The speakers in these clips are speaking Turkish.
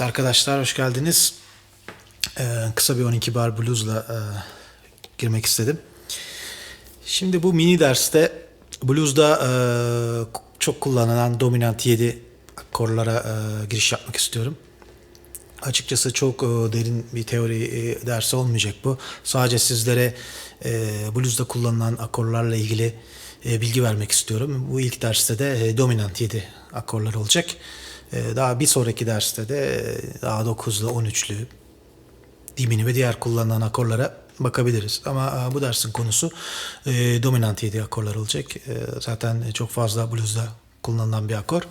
Evet arkadaşlar hoş geldiniz. Ee, kısa bir 12 bar bluesla e, girmek istedim. Şimdi bu mini derste bluesda e, çok kullanılan dominant 7 akorlara e, giriş yapmak istiyorum. Açıkçası çok e, derin bir teori e, dersi olmayacak bu. Sadece sizlere e, bluesda kullanılan akorlarla ilgili e, bilgi vermek istiyorum. Bu ilk derste de e, dominant 7 akorlar olacak. E, daha bir sonraki derste de e, daha 9'lu 13'lü dimini ve diğer kullanılan akorlara bakabiliriz. Ama e, bu dersin konusu e, dominant 7 akorlar olacak. E, zaten çok fazla bluesda kullanılan bir akor.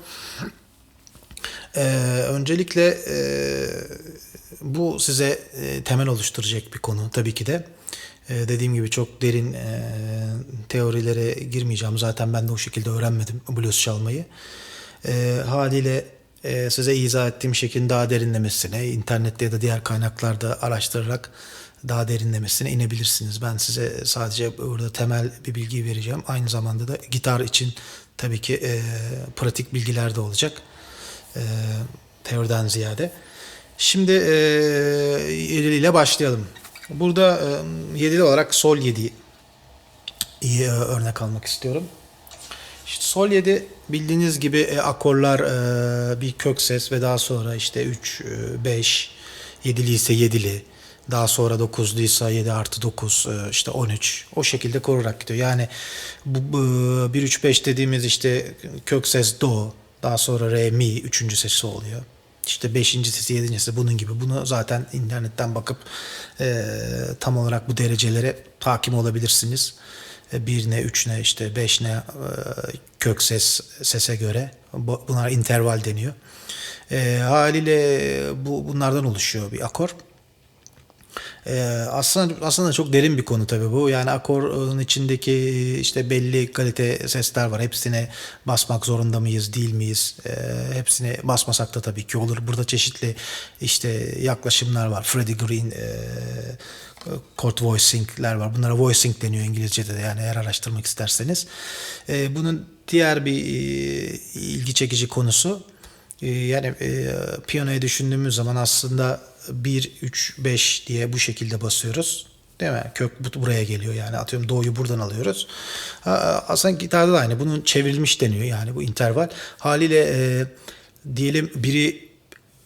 Ee, öncelikle e, bu size e, temel oluşturacak bir konu tabii ki de. E, dediğim gibi çok derin e, teorilere girmeyeceğim. Zaten ben de o şekilde öğrenmedim blues çalmayı. E, haliyle e, size izah ettiğim şekilde daha derinlemesine internette ya da diğer kaynaklarda araştırarak daha derinlemesine inebilirsiniz. Ben size sadece burada temel bir bilgi vereceğim. Aynı zamanda da gitar için tabii ki e, pratik bilgiler de olacak e, teoriden ziyade. Şimdi e, ile başlayalım. Burada e, yedili olarak sol 7 iyi e, örnek almak istiyorum. İşte sol 7 bildiğiniz gibi e, akorlar e, bir kök ses ve daha sonra işte 3, e, 5, 7'li ise 7'li, daha sonra 9'lu ise 7 artı 9, e, işte 13 o şekilde korarak gidiyor. Yani bu, bu 1, 3, 5 dediğimiz işte kök ses do, daha sonra re, mi, üçüncü sesi oluyor. İşte beşinci sesi, yedinci sesi bunun gibi. Bunu zaten internetten bakıp e, tam olarak bu derecelere hakim olabilirsiniz. E, bir ne, üç ne, işte beş ne e, kök ses sese göre. Bu- Bunlar interval deniyor. E, haliyle bu bunlardan oluşuyor bir akor. Ee, aslında aslında çok derin bir konu tabii bu. Yani akorun içindeki işte belli kalite sesler var. Hepsine basmak zorunda mıyız, değil miyiz? Ee, hepsine basmasak da tabii ki olur. Burada çeşitli işte yaklaşımlar var. Freddie Green e, chord voicing'ler var. Bunlara voicing deniyor İngilizce'de de yani eğer araştırmak isterseniz. Ee, bunun diğer bir e, ilgi çekici konusu ee, yani e, piyanoya düşündüğümüz zaman aslında 1, 3, 5 diye bu şekilde basıyoruz. Değil mi? Kök bu- buraya geliyor yani atıyorum doğuyu buradan alıyoruz. Aslında gitarda da aynı. Bunun çevrilmiş deniyor yani bu interval. Haliyle e, diyelim biri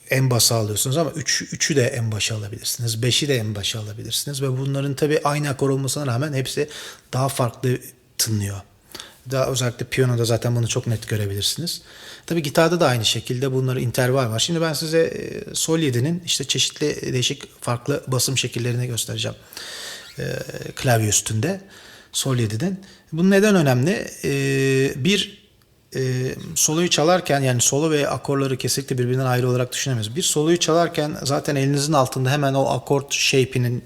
en basa alıyorsunuz ama 3 üçü de en başa alabilirsiniz. 5'i de en başa alabilirsiniz ve bunların tabii aynı akor olmasına rağmen hepsi daha farklı tınlıyor. Daha özellikle piyanoda zaten bunu çok net görebilirsiniz. Tabii gitarda da aynı şekilde bunları interval var. Şimdi ben size e, Sol 7'nin işte çeşitli değişik farklı basım şekillerini göstereceğim. E, klavye üstünde Sol 7'den. Bu neden önemli? E, bir e, soloyu çalarken yani solo ve akorları kesinlikle birbirinden ayrı olarak düşünemeyiz. Bir soloyu çalarken zaten elinizin altında hemen o akort shape'inin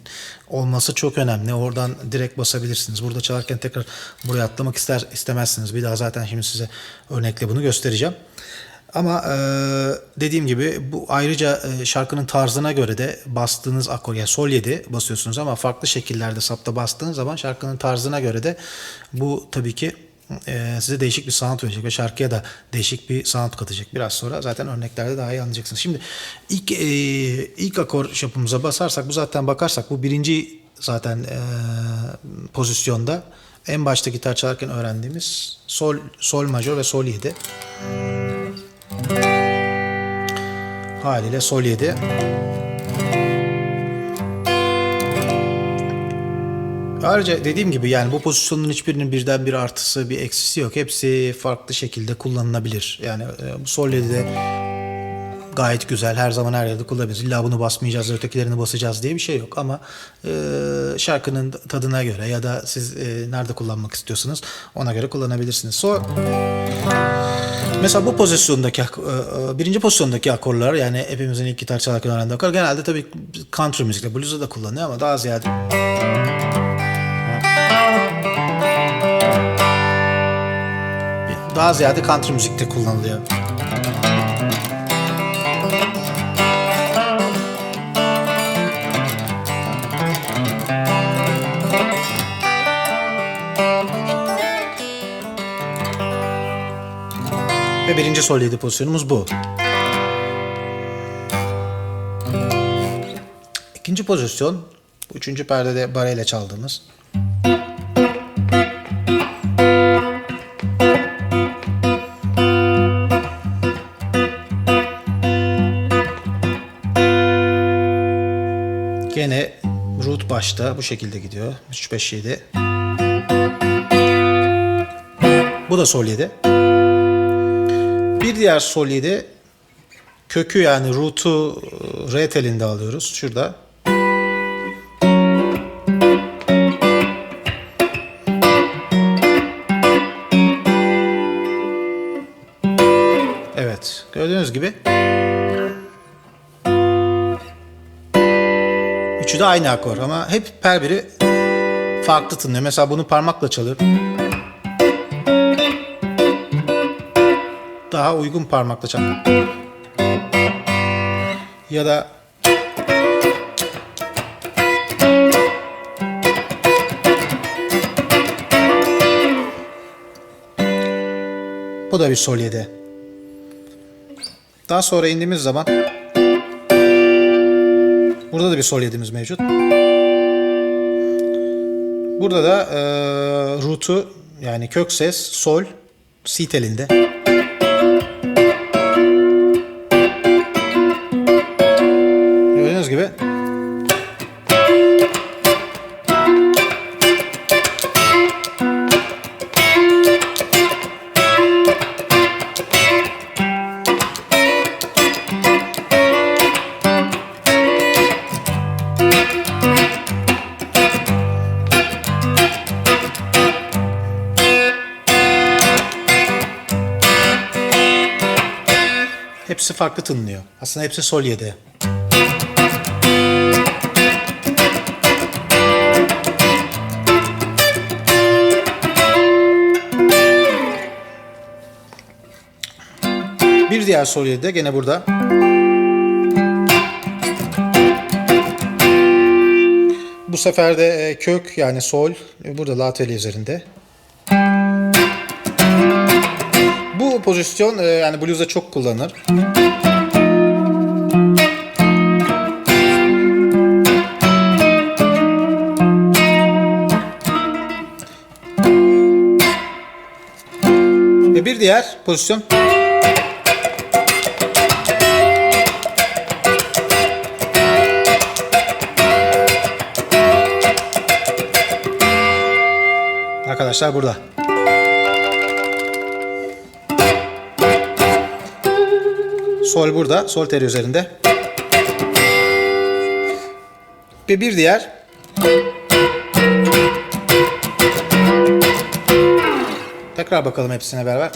olması çok önemli. Oradan direkt basabilirsiniz. Burada çalarken tekrar buraya atlamak ister istemezsiniz. Bir daha zaten şimdi size örnekle bunu göstereceğim. Ama e, dediğim gibi bu ayrıca e, şarkının tarzına göre de bastığınız akor yani sol 7 basıyorsunuz ama farklı şekillerde sapta bastığınız zaman şarkının tarzına göre de bu tabii ki e, size değişik bir sound verecek ve şarkıya da değişik bir sound katacak. Biraz sonra zaten örneklerde daha iyi anlayacaksınız. Şimdi ilk e, ilk akor şapımıza basarsak bu zaten bakarsak bu birinci zaten e, pozisyonda en başta gitar çalarken öğrendiğimiz sol sol majör ve sol 7. Haliyle sol 7. Ayrıca dediğim gibi yani bu pozisyonun hiçbirinin birden bir artısı bir eksisi yok. Hepsi farklı şekilde kullanılabilir. Yani e, bu sol 7'de gayet güzel. Her zaman her yerde kullanabiliriz. İlla bunu basmayacağız, ötekilerini basacağız diye bir şey yok. Ama e, şarkının tadına göre ya da siz e, nerede kullanmak istiyorsunuz ona göre kullanabilirsiniz. So, mesela bu pozisyondaki e, e, birinci pozisyondaki akorlar yani hepimizin ilk gitar çalarken öğrendiği akor genelde tabii country müzikte, blues'da da kullanılıyor ama daha ziyade daha ziyade country müzikte kullanılıyor. Ve birinci sol 7 pozisyonumuz bu. İkinci pozisyon, bu üçüncü perdede bareyle çaldığımız. Başta bu şekilde gidiyor. 3 5 7. Bu da sol 7. Bir diğer sol 7 kökü yani root'u re telinde alıyoruz. Şurada. Evet. Gördüğünüz gibi. Üçü de aynı akor ama hep her biri farklı tınlıyor. Mesela bunu parmakla çalıyorum. Daha uygun parmakla çal. Ya da Bu da bir sol 7. Daha sonra indiğimiz zaman Burada da bir sol 7'miz mevcut. Burada da e, root'u yani kök ses sol si telinde. Hepsi farklı tınlıyor. Aslında hepsi sol 7. Bir diğer sol 7 de gene burada. Bu sefer de e, kök yani sol burada la teli üzerinde. Bu pozisyon e, yani blues'da çok kullanılır. Ve bir diğer pozisyon Arkadaşlar burada. Sol burada. Sol teri üzerinde. Ve bir diğer. Tekrar bakalım hepsine beraber.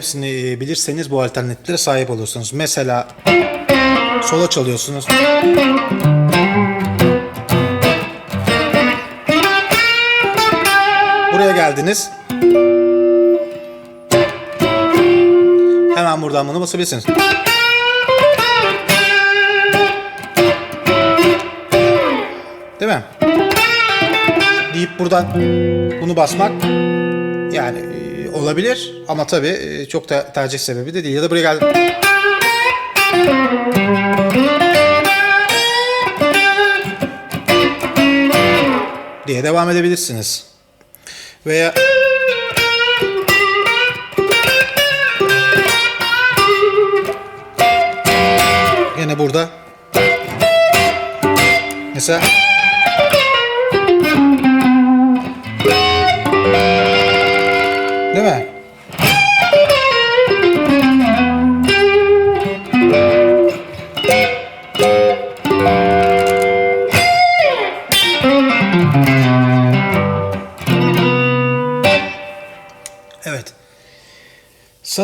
Hepsini e, bilirseniz bu alternatiflere sahip olursunuz. Mesela sola çalıyorsunuz. Buraya geldiniz. Hemen buradan bunu basabilirsiniz. Değil mi? Deyip buradan bunu basmak yani e, olabilir ama tabii e, çok da tercih sebebi de değil. Ya da buraya geldim. diye devam edebilirsiniz. Veya Yine burada. Mesela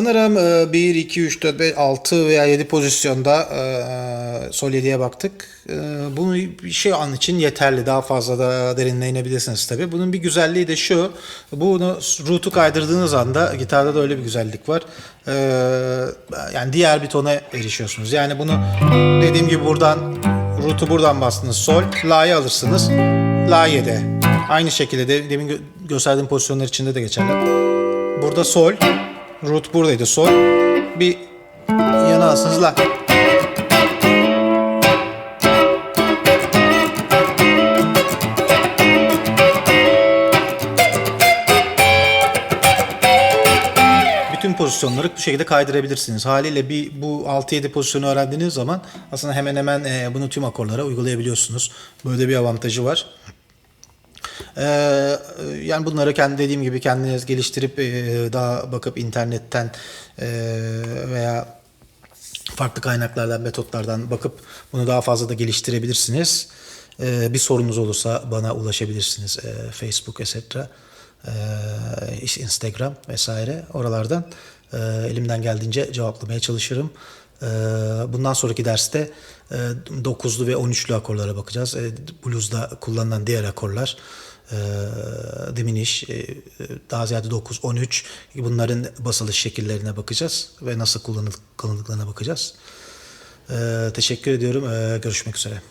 Sanırım e, 1, 2, 3, 4, 5, 6 veya 7 pozisyonda e, sol 7'ye baktık. E, Bunu bir şey an için yeterli. Daha fazla da derinine inebilirsiniz tabii. Bunun bir güzelliği de şu. Bunu route'u kaydırdığınız anda gitarda da öyle bir güzellik var. E, Yani diğer bir tona erişiyorsunuz. Yani bunu dediğim gibi buradan route'u buradan bastınız sol, la'yı alırsınız. La 7. Aynı şekilde de demin gö- gösterdiğim pozisyonlar içinde de geçerli. Burada sol. Root buradaydı sol. Bir yana alsınız la. Bütün pozisyonları bu şekilde kaydırabilirsiniz. Haliyle bir bu 6-7 pozisyonu öğrendiğiniz zaman aslında hemen hemen e, bunu tüm akorlara uygulayabiliyorsunuz. Böyle bir avantajı var. Ee, yani bunları kendi dediğim gibi kendiniz geliştirip e, daha bakıp internetten e, veya farklı kaynaklardan, metotlardan bakıp bunu daha fazla da geliştirebilirsiniz. Ee, bir sorunuz olursa bana ulaşabilirsiniz. Ee, Facebook, etc. Ee, Instagram vesaire oralardan e, elimden geldiğince cevaplamaya çalışırım. Ee, bundan sonraki derste e, 9'lu ve 13'lü akorlara bakacağız. E, blues'da kullanılan diğer akorlar e, diminish, e, daha ziyade 9, 13 bunların basılış şekillerine bakacağız ve nasıl kullanıldıklarına bakacağız. E, teşekkür ediyorum. E, görüşmek üzere.